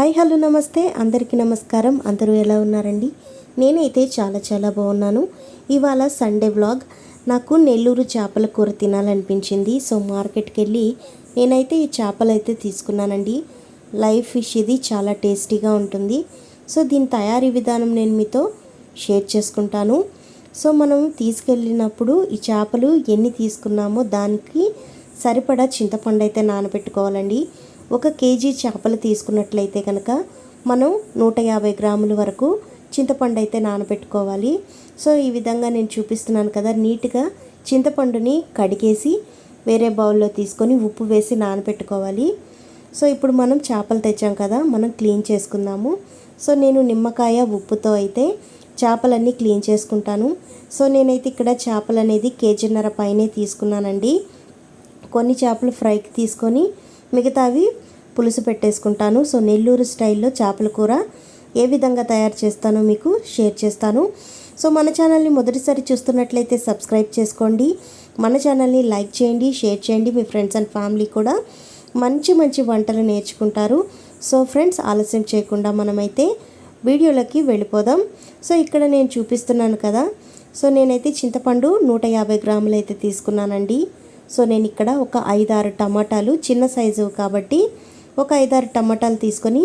Hi hello నమస్తే. అందరికీ నమస్కారం. అందరూ ఎలా ఉన్నారండి? నేనైతే చాలా చాలా బాగున్నాను. ఇవాళ సండే వ్లాగ్. నాకు నెల్లూరు చేపల కూర తినాలనిపించింది. సో మార్కెట్కి వెళ్ళి నేనైతే ఈ చేపలు అయితే తీసుకున్నానండి. లైవ్ ఫిష్ ఇది చాలా టేస్టీగా ఉంటుంది. సో దీని తయారీ విధానం నేను మీతో షేర్ చేసుకుంటాను. సో మనం తీసుకెళ్ళినప్పుడు ఈ చేపలు ఎన్ని తీసుకున్నామో దానికి సరిపడా చింతపండు అయితే నానబెట్టుకోవాలండి. ఒక కేజీ చేపలు తీసుకున్నట్లయితే కనుక మనం నూట యాభై గ్రాముల వరకు చింతపండు అయితే నానబెట్టుకోవాలి. సో ఈ విధంగా నేను చూపిస్తున్నాను కదా నీట్గా చింతపండుని కడిగేసి వేరే బౌల్లో తీసుకొని ఉప్పు వేసి నానబెట్టుకోవాలి. సో ఇప్పుడు మనం చేపలు తెచ్చాం కదా మనం క్లీన్ చేసుకుందాము. సో నేను నిమ్మకాయ ఉప్పుతో అయితే చేపలన్నీ క్లీన్ చేసుకుంటాను. సో నేనైతే ఇక్కడ చేపలు అనేది కేజీన్నర పైనే తీసుకున్నానండి. కొన్ని చేపలు ఫ్రైకి తీసుకొని మిగతావి పులుసు పెట్టేసుకుంటాను. సో నెల్లూరు స్టైల్లో చేపల కూర ఏ విధంగా తయారు చేస్తానో మీకు షేర్ చేస్తాను. సో మన ఛానల్ని మొదటిసారి చూస్తున్నట్లయితే సబ్స్క్రైబ్ చేసుకోండి. మన ఛానల్ని లైక్ చేయండి షేర్ చేయండి. మీ ఫ్రెండ్స్ అండ్ ఫ్యామిలీ కూడా మంచి మంచి వంటలు నేర్చుకుంటారు. సో ఫ్రెండ్స్ ఆలస్యం చేయకుండా మనమైతే వీడియోలోకి వెళ్ళిపోదాం. సో ఇక్కడ నేను చూపిస్తున్నాను కదా. సో నేనైతే చింతపండు నూట యాభై గ్రాములు అయితే తీసుకున్నానండి. సో నేను ఇక్కడ ఒక ఐదారు టమాటాలు చిన్న సైజు కాబట్టి ఒక ఐదారు టమాటాలు తీసుకొని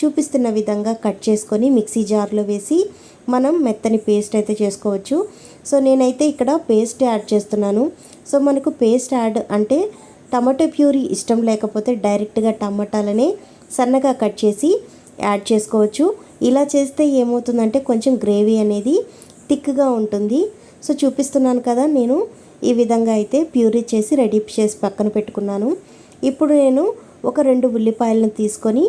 చూపిస్తున్న విధంగా కట్ చేసుకొని మిక్సీ జార్లో వేసి మనం మెత్తని పేస్ట్ అయితే చేసుకోవచ్చు. సో నేనైతే ఇక్కడ పేస్ట్ యాడ్ చేస్తున్నాను. సో మనకు పేస్ట్ యాడ్ అంటే టమాటో ప్యూరీ ఇష్టం లేకపోతే డైరెక్ట్గా టమాటాలనే సన్నగా కట్ చేసి యాడ్ చేసుకోవచ్చు. ఇలా చేస్తే ఏమవుతుందంటే కొంచెం గ్రేవీ అనేది థిక్గా ఉంటుంది. సో చూపిస్తున్నాను కదా నేను. ఈ విధంగా అయితే ప్యూరీ చేసి రెడీ చేసి పక్కన పెట్టుకున్నాను. ఇప్పుడు నేను ఒక రెండు ఉల్లిపాయలను తీసుకొని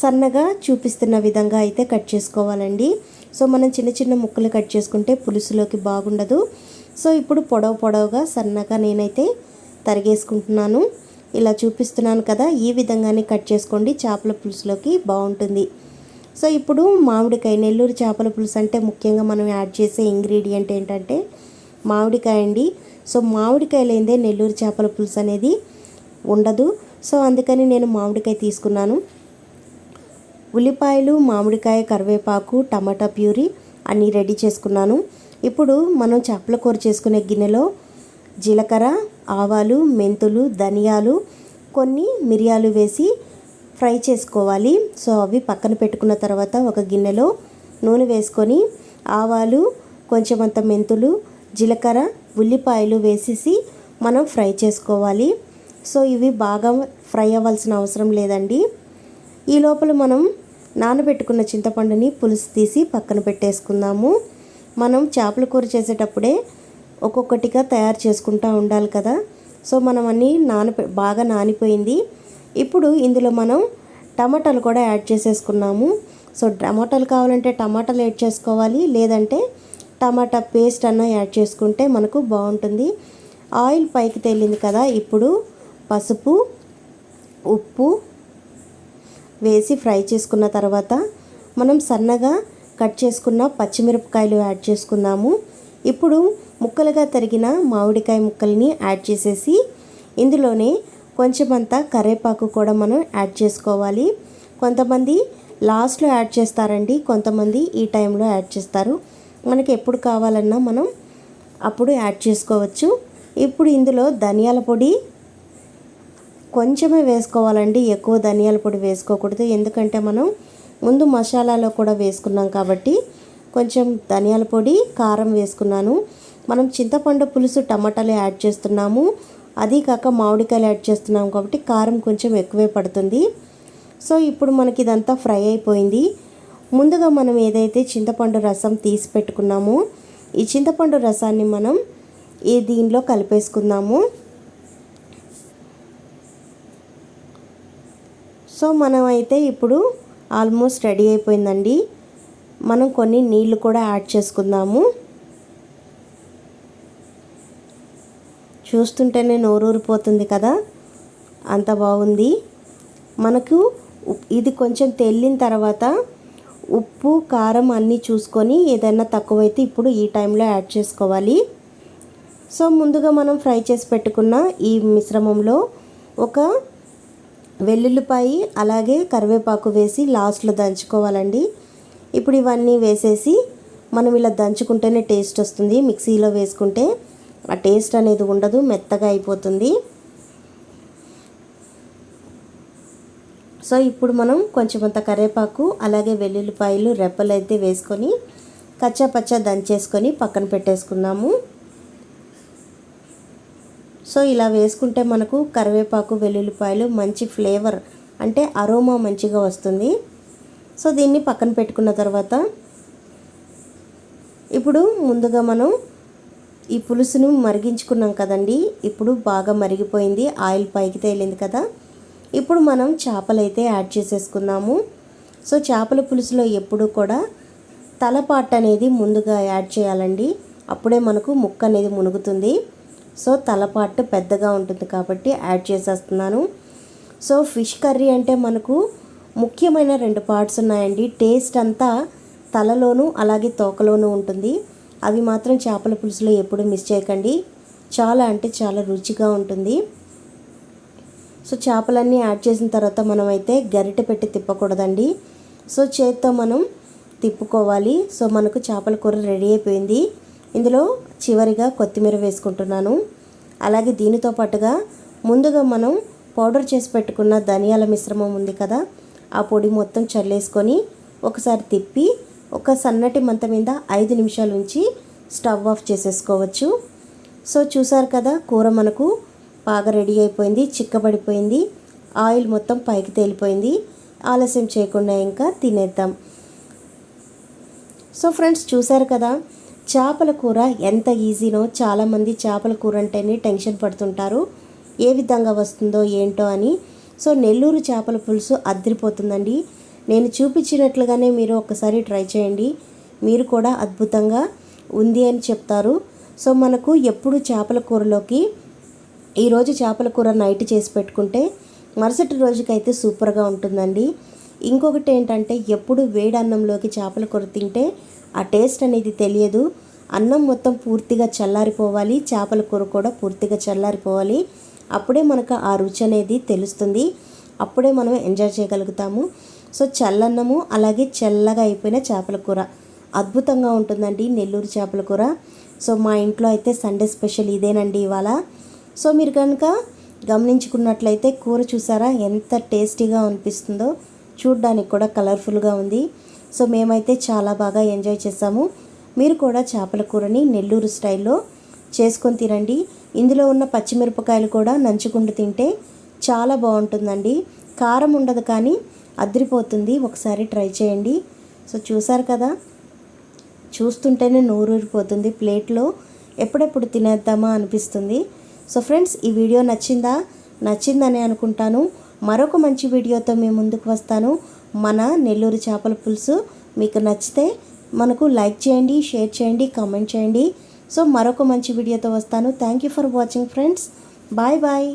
సన్నగా చూపిస్తున్న విధంగా అయితే కట్ చేసుకోవాలండి. సో మనం చిన్న చిన్న ముక్కలు కట్ చేసుకుంటే పులుసులోకి బాగుండదు. సో ఇప్పుడు పొడవు పొడవుగా సన్నగా నేనైతే తరిగేసుకుంటున్నాను. ఇలా చూపిస్తున్నాను కదా ఈ విధంగానే కట్ చేసుకోండి చేపల పులుసులోకి బాగుంటుంది. సో ఇప్పుడు మామిడికాయ నెల్లూరు చేపల పులుసు అంటే ముఖ్యంగా మనం యాడ్ చేసే ఇంగ్రీడియంట్ ఏంటంటే మామిడికాయ అండి. సో మామిడికాయ లేదే నెల్లూరు చేపల పులుసు అనేది ఉండదు. సో అందుకని నేను మామిడికాయ తీసుకున్నాను. ఉల్లిపాయలు మామిడికాయ కరివేపాకు టమాటా ప్యూరీ అన్నీ రెడీ చేసుకున్నాను. ఇప్పుడు మనం చేపల కూర చేసుకునే గిన్నెలో జీలకర్ర ఆవాలు మెంతులు ధనియాలు కొన్ని మిరియాలు వేసి ఫ్రై చేసుకోవాలి. సో అవి పక్కన పెట్టుకున్న తర్వాత ఒక గిన్నెలో నూనె వేసుకొని ఆవాలు కొంచెం అంత మెంతులు జీలకర్ర ఉల్లిపాయలు వేసేసి మనం ఫ్రై చేసుకోవాలి. సో ఇవి బాగా ఫ్రై అవ్వాల్సిన అవసరం లేదండి. ఈ లోపల మనం నానబెట్టుకున్న చింతపండుని పులుసు తీసి పక్కన పెట్టేసుకుందాము. మనం చేపల కూర చేసేటప్పుడే ఒక్కొక్కటిగా తయారు చేసుకుంటూ ఉండాలి కదా. సో మనం అన్నీ నాన బాగా నానిపోయింది. ఇప్పుడు ఇందులో మనం టమాటాలు కూడా యాడ్ చేసేసుకున్నాము. సో టమాటాలు కావాలంటే టమాటాలు యాడ్ చేసుకోవాలి. లేదంటే టమాటా పేస్ట్ అన్న యాడ్ చేసుకుంటే మనకు బాగుంటుంది. ఆయిల్ పైకి తేలింది కదా ఇప్పుడు పసుపు ఉప్పు వేసి ఫ్రై చేసుకున్న తర్వాత మనం సన్నగా కట్ చేసుకున్న పచ్చిమిరపకాయలు యాడ్ చేసుకుందాము. ఇప్పుడు ముక్కలుగా తరిగిన మామిడికాయ ముక్కల్ని యాడ్ చేసేసి ఇందులోనే కొంచెమంతా కరేపాకు కూడా మనం యాడ్ చేసుకోవాలి. కొంతమంది లాస్ట్లో యాడ్ చేస్తారండి కొంతమంది ఈ టైంలో యాడ్ చేస్తారు. మనకి ఎప్పుడు కావాలన్నా మనం అప్పుడు యాడ్ చేసుకోవచ్చు. ఇప్పుడు ఇందులో ధనియాల పొడి కొంచెమే వేసుకోవాలండి. ఎక్కువ ధనియాల పొడి వేసుకోకూడదు. ఎందుకంటే మనం ముందు మసాలాలో కూడా వేసుకున్నాం కాబట్టి కొంచెం ధనియాల పొడి కారం వేసుకున్నాను. మనం చింతపండు పులుసు టమాటాలు యాడ్ చేస్తున్నాము. అది కాక మామిడికాయలు యాడ్ చేస్తున్నాం కాబట్టి కారం కొంచెం ఎక్కువే పడుతుంది. సో ఇప్పుడు మనకి ఇదంతా ఫ్రై అయిపోయింది. ముందుగా మనం ఏదైతే చింతపండు రసం తీసి పెట్టుకున్నామో ఈ చింతపండు రసాన్ని మనం ఈ దీనిలో కలిపేసుకుందాము. సో మనం అయితే ఇప్పుడు ఆల్మోస్ట్ రెడీ అయిపోయిందండి. మనం కొన్ని నీళ్ళు కూడా యాడ్ చేసుకుందాము. చూస్తుంటేనే నోరూరిపోతుంది కదా? అంత బాగుంది. మనకు ఇది కొంచెం తెల్లిన తర్వాత ఉప్పు కారం అన్నీ చూసుకొని ఏదైనా తక్కువైతే ఇప్పుడు ఈ టైంలో యాడ్ చేసుకోవాలి. సో ముందుగా మనం ఫ్రై చేసి పెట్టుకున్న ఈ మిశ్రమంలో ఒక వెల్లుల్లిపాయి అలాగే కరివేపాకు వేసి లాస్ట్లో దంచుకోవాలండి. ఇప్పుడు ఇవన్నీ వేసేసి మనం ఇలా దంచుకుంటేనే టేస్ట్ వస్తుంది. మిక్సీలో వేసుకుంటే ఆ టేస్ట్ అనేది ఉండదు మెత్తగా అయిపోతుంది. సో ఇప్పుడు మనం కొంచెం అంత కరివేపాకు అలాగే వెల్లుల్లిపాయలు రెప్పలు అయితే వేసుకొని కచ్చా పచ్చా దంచేసుకొని పక్కన పెట్టేసుకున్నాము సో ఇలా వేసుకుంటే మనకు కరివేపాకు వెల్లుల్లిపాయలు మంచి ఫ్లేవర్ అంటే అరోమా మంచిగా వస్తుంది. సో దీన్ని పక్కన పెట్టుకున్న తర్వాత ఇప్పుడు ముందుగా మనం ఈ పులుసును మరిగించుకున్నాం కదండి. ఇప్పుడు బాగా మరిగిపోయింది. ఆయిల్ పైకి తేలింది కదా. ఇప్పుడు మనం చేపలు అయితే యాడ్ చేసేసుకుందాము. సో చేపల పులుసులో ఎప్పుడు కూడా తలపాట అనేది ముందుగా యాడ్ చేయాలండి. అప్పుడే మనకు ముక్క అనేది మునుగుతుంది. సో తలపాటు పెద్దగా ఉంటుంది కాబట్టి యాడ్ చేసేస్తున్నాను. సో ఫిష్ కర్రీ అంటే మనకు ముఖ్యమైన రెండు పార్ట్స్ ఉన్నాయండి. టేస్ట్ అంతా తలలోనూ అలాగే తోకలోనూ ఉంటుంది. అవి మాత్రం చేపల పులుసులో ఎప్పుడు మిస్ చేయకండి. చాలా అంటే చాలా రుచిగా ఉంటుంది. సో చేపలన్నీ యాడ్ చేసిన తర్వాత మనం అయితే గరిటె పెట్టి తిప్పకూడదండి. సో చేత్తో మనం తిప్పుకోవాలి. సో మనకు చేపల కూర రెడీ అయిపోయింది. ఇందులో చివరిగా కొత్తిమీర వేసుకుంటున్నాను. అలాగే దీనితో పాటుగా ముందుగా మనం పౌడర్ చేసి పెట్టుకున్న ధనియాల మిశ్రమం ఉంది కదా ఆ పొడి మొత్తం చల్లేసుకొని ఒకసారి తిప్పి ఒక సన్నటి మంత మీద ఐదు నిమిషాల ఉంచి స్టవ్ ఆఫ్ చేసేసుకోవచ్చు. సో చూసారు కదా కూర మనకు బాగా రెడీ అయిపోయింది చిక్కబడిపోయింది. ఆయిల్ మొత్తం పైకి తేలిపోయింది. ఆలస్యం చేయకుండా ఇంకా తినేద్దాం. సో ఫ్రెండ్స్ చూసారు కదా? చేపల కూర ఎంత ఈజీనో చాలామంది చేపల కూర అంటేనే టెన్షన్ పడుతుంటారు. ఏ విధంగా వస్తుందో ఏంటో అని. సో నెల్లూరు చేపల పులుసు అద్దరిపోతుందండి. నేను చూపించినట్లుగానే మీరు ఒకసారి ట్రై చేయండి. మీరు కూడా అద్భుతంగా ఉంది అని చెప్తారు. సో మనకు ఎప్పుడు చేపల కూరలోకి ఈరోజు చేపల కూర నైట్ చేసి పెట్టుకుంటే మరుసటి రోజుకైతే సూపర్గా ఉంటుందండి. ఇంకొకటి ఏంటంటే ఎప్పుడు వేడి అన్నంలోకి చేపల కూర తింటే ఆ టేస్ట్ అనేది తెలియదు. అన్నం మొత్తం పూర్తిగా చల్లారిపోవాలి చేపల కూర కూడా పూర్తిగా చల్లారిపోవాలి. అప్పుడే మనకు ఆ రుచి అనేది తెలుస్తుంది. అప్పుడే మనం ఎంజాయ్ చేయగలుగుతాము. సో చల్లన్నము అలాగే చల్లగా అయిపోయిన చేపల కూర. అద్భుతంగా ఉంటుందండి నెల్లూరు చేపల కూర. సో మా ఇంట్లో అయితే సండే స్పెషల్ ఇదేనండి ఇవాళ. సో మీరు కనుక గమనించుకున్నట్లయితే కూర చూసారా? ఎంత టేస్టీగా అనిపిస్తుందో. చూడ్డానికి కూడా కలర్ఫుల్గా ఉంది. సో మేమైతే చాలా బాగా ఎంజాయ్ చేసాము. మీరు కూడా చేపల కూరని నెల్లూరు స్టైల్లో చేసుకొని తినండి. ఇందులో ఉన్న పచ్చిమిరపకాయలు కూడా నంచుకుంటూ తింటే చాలా బాగుంటుందండి. కారం ఉండదు కానీ అదిరిపోతుంది. ఒకసారి ట్రై చేయండి. సో చూసారు కదా? చూస్తుంటేనే నోరూరిపోతుంది. ప్లేట్లో ఎప్పుడెప్పుడు తినేద్దామా అనిపిస్తుంది. సో ఫ్రెండ్స్ ఈ వీడియో నచ్చిందా? నచ్చిందని అనుకుంటాను. మరొక మంచి వీడియోతో మేము ముందుకు వస్తాను. మన నెల్లూరు చేపల పులుసు మీకు నచ్చితే మనకు లైక్ చేయండి షేర్ చేయండి కామెంట్ చేయండి. సో మరొక మంచి వీడియోతో వస్తాను. Thank you for watching friends bye bye